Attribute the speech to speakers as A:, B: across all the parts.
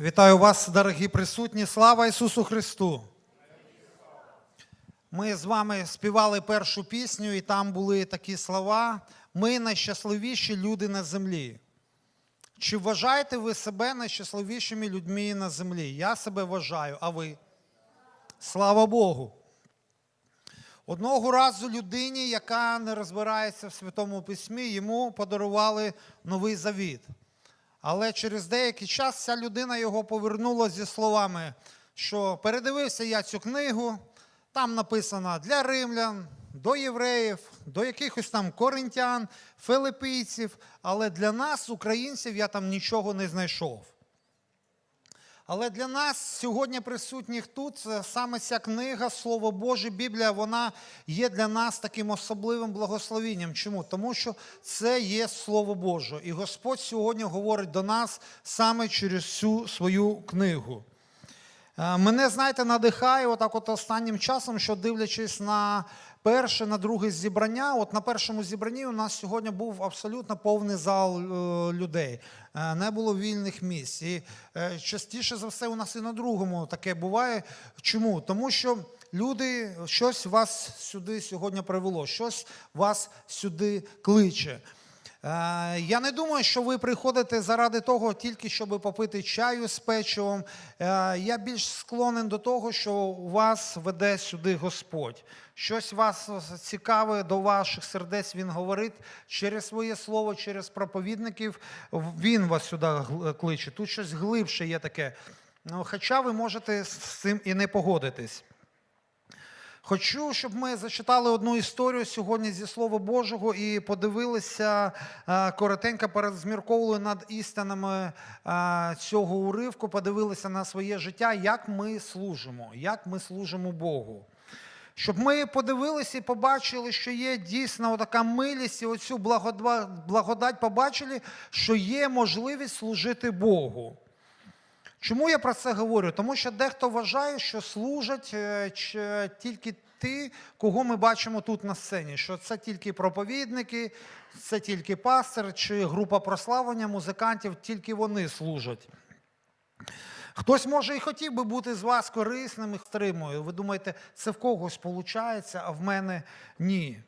A: Вітаю вас, дорогі присутні. Слава Ісусу Христу! Ми з вами співали першу пісню, і там були такі слова: Ми найщасливіші люди на землі. Чи вважаєте ви себе найщасливішими людьми на землі? Я себе вважаю, а ви? Слава Богу! Одного разу людині, яка не розбирається в Святому Письмі, йому подарували новий завіт. Але через деякий час ця людина його повернула зі словами, що передивився я цю книгу, там написано для римлян, до євреїв, до якихось там коринтян, филипійців, але для нас, українців, я там нічого не знайшов. Але для нас сьогодні присутніх тут е, саме ця книга, Слово Боже, Біблія, вона є для нас таким особливим благословенням. Чому? Тому що це є Слово Боже. І Господь сьогодні говорить до нас саме через цю свою книгу. Е, Мене, знаєте, надихає отак от останнім часом, що дивлячись на перше, на друге зібрання. От на першому зібранні у нас сьогодні був абсолютно повний зал е, людей. Е, Не було вільних місць. І частіше за все у нас і на другому таке буває. Чому? Тому що люди, щось вас сюди сьогодні привело, щось вас сюди кличе. Е, Я не думаю, що ви приходите заради того, тільки щоб попити чаю з печивом. Е, Я більш склонен до того, що вас веде сюди Господь. Щось вас цікаве до ваших сердець Він говорить через своє слово, через проповідників. Він вас сюди кличе. Тут щось глибше є таке. Ну, Хоча ви можете з цим і не погодитись. Хочу, щоб ми зачитали одну історію сьогодні зі Слова Божого і подивилися е, коротенько порозмірковували над істинами е, цього уривку, подивилися на своє життя, як ми служимо, як ми служимо Богу. Щоб ми подивилися і побачили, що є дійсно така милість і оцю благодать побачили, що є можливість служити Богу. Чому я про це говорю? Тому що дехто вважає, що служать е, тільки ті, кого ми бачимо тут на сцені, що це тільки проповідники, це тільки пастир чи група прославлення музикантів, тільки вони служать. Хтось може і хотів би бути з вас корисним і стримою. Ви думаєте, це в когось виходить, а в мене ні.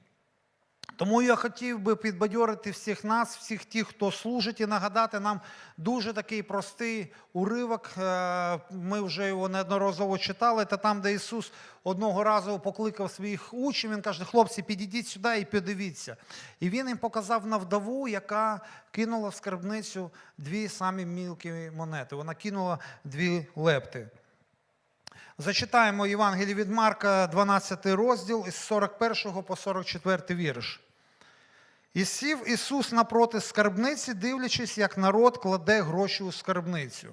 A: Тому я хотів би підбадьорити всіх нас, всіх тих, хто служить, і нагадати нам дуже такий простий уривок. Е, Ми вже його неодноразово читали. Та там, де Ісус одного разу покликав своїх учнів, він каже: хлопці, підійдіть сюди і подивіться. І він їм показав на вдову, яка кинула в скарбницю дві самі мілкі монети. Вона кинула дві лепти. Зачитаємо Євангеліє від Марка, 12 розділ із 41 по 44 вірш. І сів Ісус напроти скарбниці, дивлячись, як народ кладе гроші у скарбницю.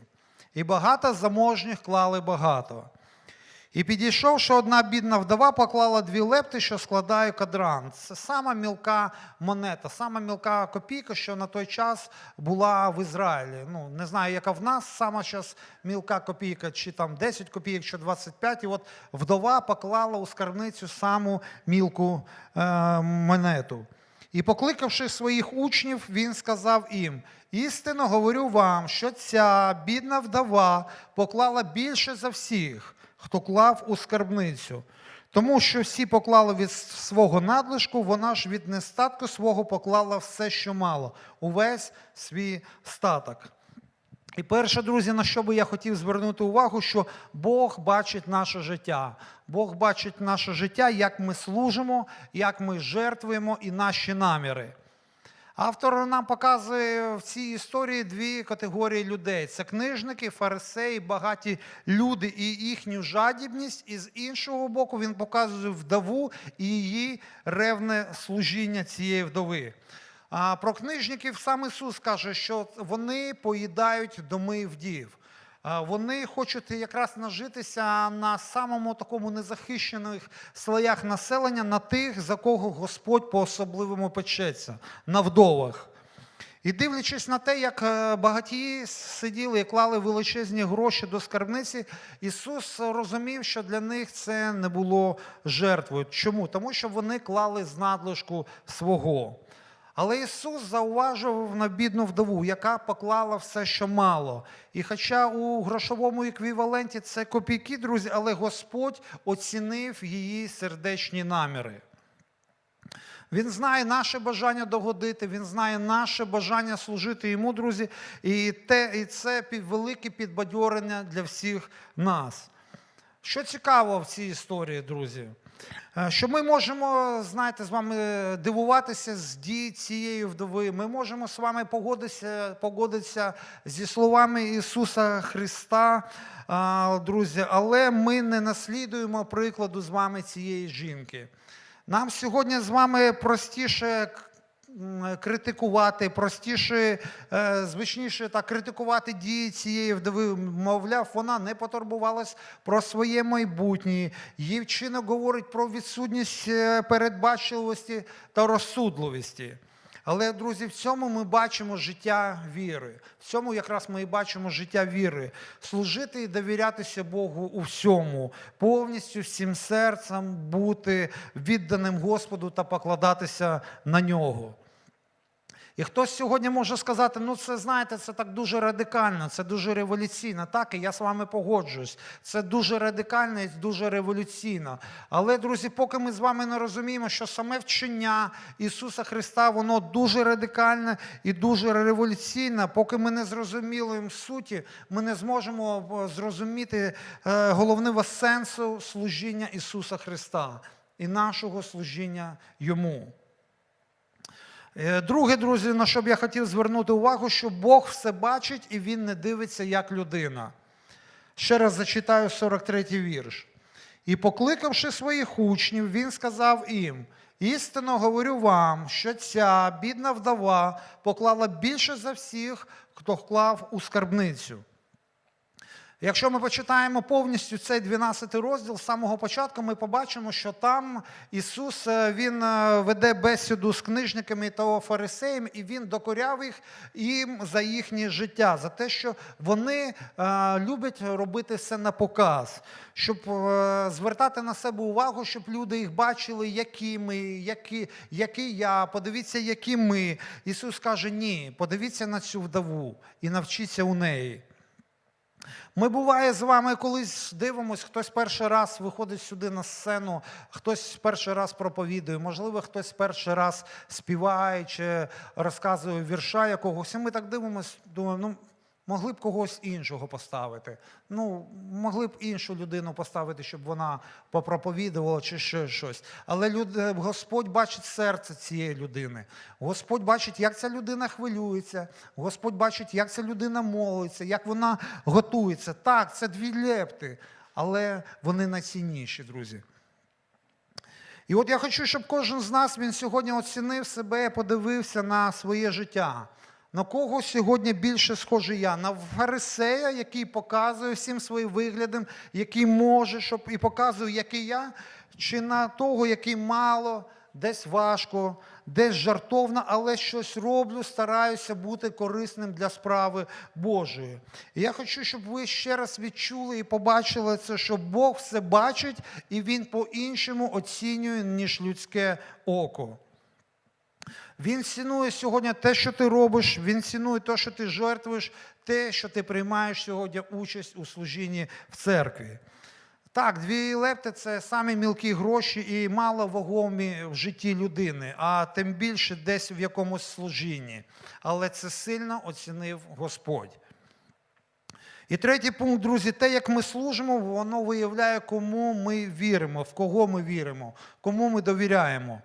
A: І багато заможніх клали багато. І підійшовши, одна бідна вдова поклала дві лепти, що складає кадран. Це сама мілка монета, сама мілка копійка, що на той час була в Ізраїлі. Ну, не знаю, яка в нас сама зараз мілка копійка, чи там 10 копійок, чи 25. І от вдова поклала у скарбницю саму мілку е, монету. І покликавши своїх учнів, він сказав їм: істинно говорю вам, що ця бідна вдова поклала більше за всіх, хто клав у скарбницю. Тому що всі поклали від свого надлишку, вона ж від нестатку свого поклала все, що мало, увесь свій статок. І перше, друзі, на що би я хотів звернути увагу, що Бог бачить наше життя. Бог бачить наше життя, як ми служимо, як ми жертвуємо і наші наміри. Автор нам показує в цій історії дві категорії людей: це книжники, фарисеї, багаті люди і їхню жадібність. І з іншого боку, він показує вдову і її ревне служіння цієї вдови. А про книжників сам Ісус каже, що вони поїдають доми вдів. Вони хочуть якраз нажитися на самому такому незахищених слоях населення, на тих, за кого Господь по-особливому печеться, на вдовах. І дивлячись на те, як е, багатії сиділи і клали величезні гроші до скарбниці, Ісус розумів, що для них це не було жертвою. Чому? Тому що вони клали з надлишку свого. Але Ісус зауважував на бідну вдову, яка поклала все, що мало. І хоча у грошовому еквіваленті це копійки, друзі, але Господь оцінив її сердечні наміри. Він знає наше бажання догодити, він знає наше бажання служити йому, друзі, і, те, і це велике підбадьорення для всіх нас. Що цікаво в цій історії, друзі? Е, Що ми можемо, знаєте, з вами дивуватися з дій цієї вдови. Ми можемо з вами погодитися, погодитися зі словами Ісуса Христа, друзі, але ми не наслідуємо прикладу з вами цієї жінки. Нам сьогодні з вами простіше критикувати, простіше, е, звичніше так критикувати дії цієї вдови. Мовляв, вона не потурбувалась про своє майбутнє. Її вчинок говорить про відсутність е, передбачливості та розсудливості. Але, друзі, в цьому ми бачимо життя віри. В цьому якраз ми і бачимо життя віри. Служити і довірятися Богу у всьому, повністю всім серцем бути відданим Господу та покладатися на нього. І хтось сьогодні може сказати, ну це знаєте, це так дуже радикально, це дуже революційно. Так, і я з вами погоджуюсь. Це дуже радикально і дуже революційно. Але, друзі, поки ми з вами не розуміємо, що саме вчення Ісуса Христа, воно дуже радикальне і дуже революційне, поки ми не зрозуміли суті, ми не зможемо е, зрозуміти е, головного сенсу служіння Ісуса Христа і нашого служіння Йому. Е, Друге, друзі, на що б я хотів звернути увагу, що Бог все бачить і Він не дивиться як людина. Ще раз зачитаю 43-й вірш. І покликавши своїх учнів, він сказав їм: істинно говорю вам, що ця бідна вдова поклала більше за всіх, хто вклав у скарбницю. Якщо ми почитаємо повністю цей 12 розділ, з самого початку ми побачимо, що там Ісус е, Він е, веде бесіду з книжниками та фарисеями, і Він докоряв їх їм за їхнє життя, за те, що вони е, люблять робити все на показ, щоб звертати на себе увагу, щоб люди їх бачили, які ми, які, які я, подивіться, які ми. Ісус каже: ні, подивіться на цю вдову і навчіться у неї. Ми буває з вами колись дивимося, хтось перший раз виходить сюди на сцену, хтось перший раз проповідує, можливо, хтось перший раз співає чи розказує вірша якогось. І ми так дивимося, думаємо, ну могли б когось іншого поставити. Ну, могли б іншу людину поставити, щоб вона попроповідувала чи ще щось. Але люд... Господь бачить серце цієї людини. Господь бачить, як ця людина хвилюється. Господь бачить, як ця людина молиться, як вона готується. Так, це дві лепти, але вони найцінніші, друзі. І от я хочу, щоб кожен з нас він сьогодні оцінив себе, подивився на своє життя. На кого сьогодні більше схожий я? На фарисея, який показує всім своїм виглядом, який може, щоб і показує, який я, чи на того, який мало, десь важко, десь жартовно, але щось роблю, стараюся бути корисним для справи Божої. І я хочу, щоб ви ще раз відчули і побачили це, що Бог все бачить, і Він по-іншому оцінює, ніж людське око. Він цінує сьогодні те, що ти робиш, він цінує те, що ти жертвуєш, те, що ти приймаєш сьогодні участь у служінні в церкві. Так, дві лепти це самі мілкі гроші і мало вагомі в житті людини, а тим більше десь в якомусь служінні. Але це сильно оцінив Господь. І третій пункт, друзі, те, як ми служимо, воно виявляє, кому ми віримо, в кого ми віримо, кому ми довіряємо.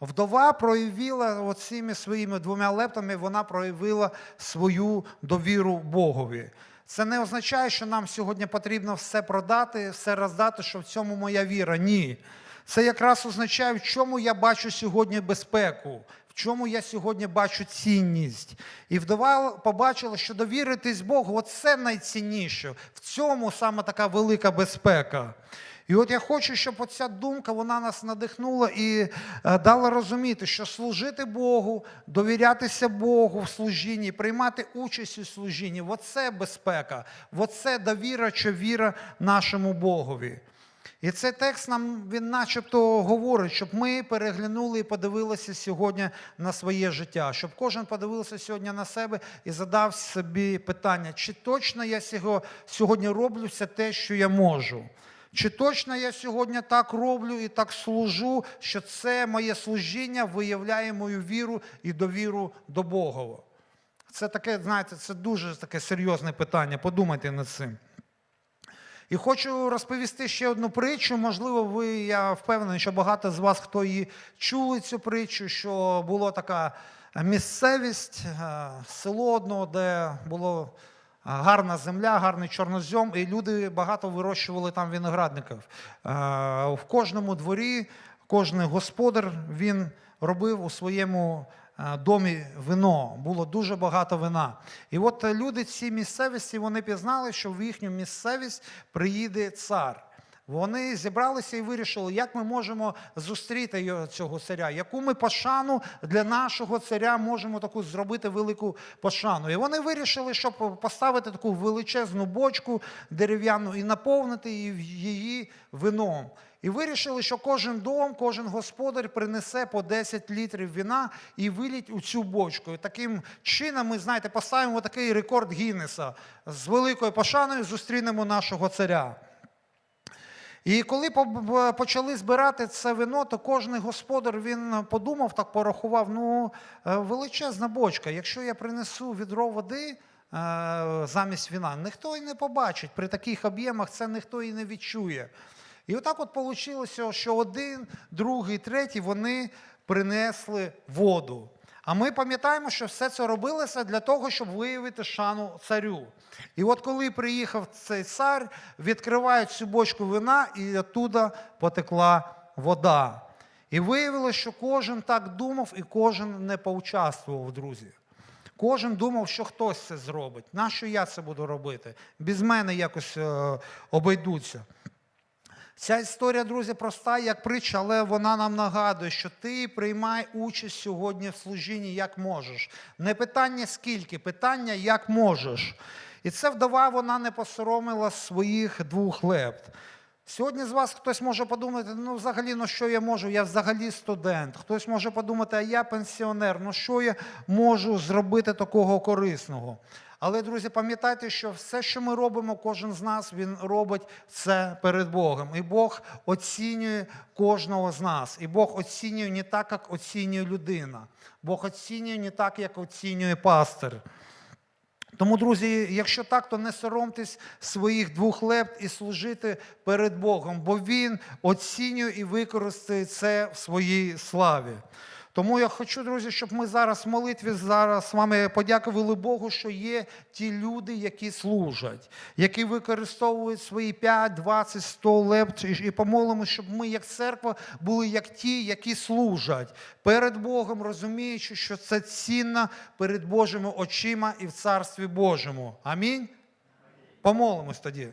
A: Вдова проявила оцими своїми двома лептами, вона проявила свою довіру Богові. Це не означає, що нам сьогодні потрібно все продати, все роздати, що в цьому моя віра. Ні. Це якраз означає, в чому я бачу сьогодні безпеку, в чому я сьогодні бачу цінність. І вдова побачила, що довіритись Богу це найцінніше. В цьому саме така велика безпека. І от я хочу, щоб оця думка вона нас надихнула і е, дала розуміти, що служити Богу, довірятися Богу в служінні, приймати участь у служінні оце безпека, оце довіра чи віра нашому Богові. І цей текст нам він начебто говорить, щоб ми переглянули і подивилися сьогодні на своє життя, щоб кожен подивився сьогодні на себе і задав собі питання, чи точно я сьогодні роблю все те, що я можу. Чи точно я сьогодні так роблю і так служу, що це моє служіння виявляє мою віру і довіру до Бога? Це таке, знаєте, це дуже таке серйозне питання. Подумайте над цим. І хочу розповісти ще одну притчу. Можливо, ви, я впевнений, що багато з вас, хто її чули цю притчу, що була така місцевість, е, село одно, де було гарна земля, гарний чорнозьом, і люди багато вирощували там виноградників. В кожному дворі кожен господар він робив у своєму домі вино. Було дуже багато вина. І от е, люди ці місцевості вони пізнали, що в їхню місцевість приїде цар. Вони зібралися і вирішили, як ми можемо зустріти цього царя, яку ми пошану для нашого царя можемо таку зробити велику пошану. І вони вирішили, щоб поставити таку величезну бочку дерев'яну і наповнити її- її вином. І вирішили, що кожен дом, кожен господар принесе по 10 літрів вина і виліть у цю бочку. І таким чином ми, знаєте, поставимо такий рекорд Гіннеса. З великою пошаною зустрінемо нашого царя. І коли почали збирати це вино, то кожен господар він подумав, так порахував: ну, е, величезна бочка. Якщо я принесу відро води е, замість вина, ніхто і не побачить. При таких об'ємах це ніхто і не відчує. І отак от вийшло, що один, другий, третій вони принесли воду. А ми пам'ятаємо, що все це робилося для того, щоб виявити шану царю. І от коли приїхав цей цар, відкривають цю бочку вина, і оттуда потекла вода. І виявилося, що кожен так думав, і кожен не поучаствував, друзі. Кожен думав, що хтось це зробить. Нащо я це буду робити? Без мене якось е, обійдуться. Ця історія, друзі, проста як притча, але вона нам нагадує, що ти приймай участь сьогодні в служінні як можеш. Не питання скільки, питання як можеш. І це вдова, вона не посоромила своїх двох лепт. Сьогодні з вас хтось може подумати, ну взагалі, ну що я можу? Я взагалі студент. Хтось може подумати, а я пенсіонер, ну що я можу зробити такого корисного? Але, друзі, пам'ятайте, що все, що ми робимо, кожен з нас, він робить це перед Богом. І Бог оцінює кожного з нас. І Бог оцінює не так, як оцінює людина. Бог оцінює не так, як оцінює пастир. Тому, друзі, якщо так, то не соромтесь своїх двох лепт і служити перед Богом, бо Він оцінює і використає це в своїй славі. Тому я хочу, друзі, щоб ми зараз в молитві зараз з вами подякували Богу, що є ті люди, які служать, які використовують свої 5, 20, 100 лепт, і помолимо, щоб ми, як церква, були як ті, які служать перед Богом, розуміючи, що це цінно перед Божими очима і в Царстві Божому. Амінь. Помолимось тоді.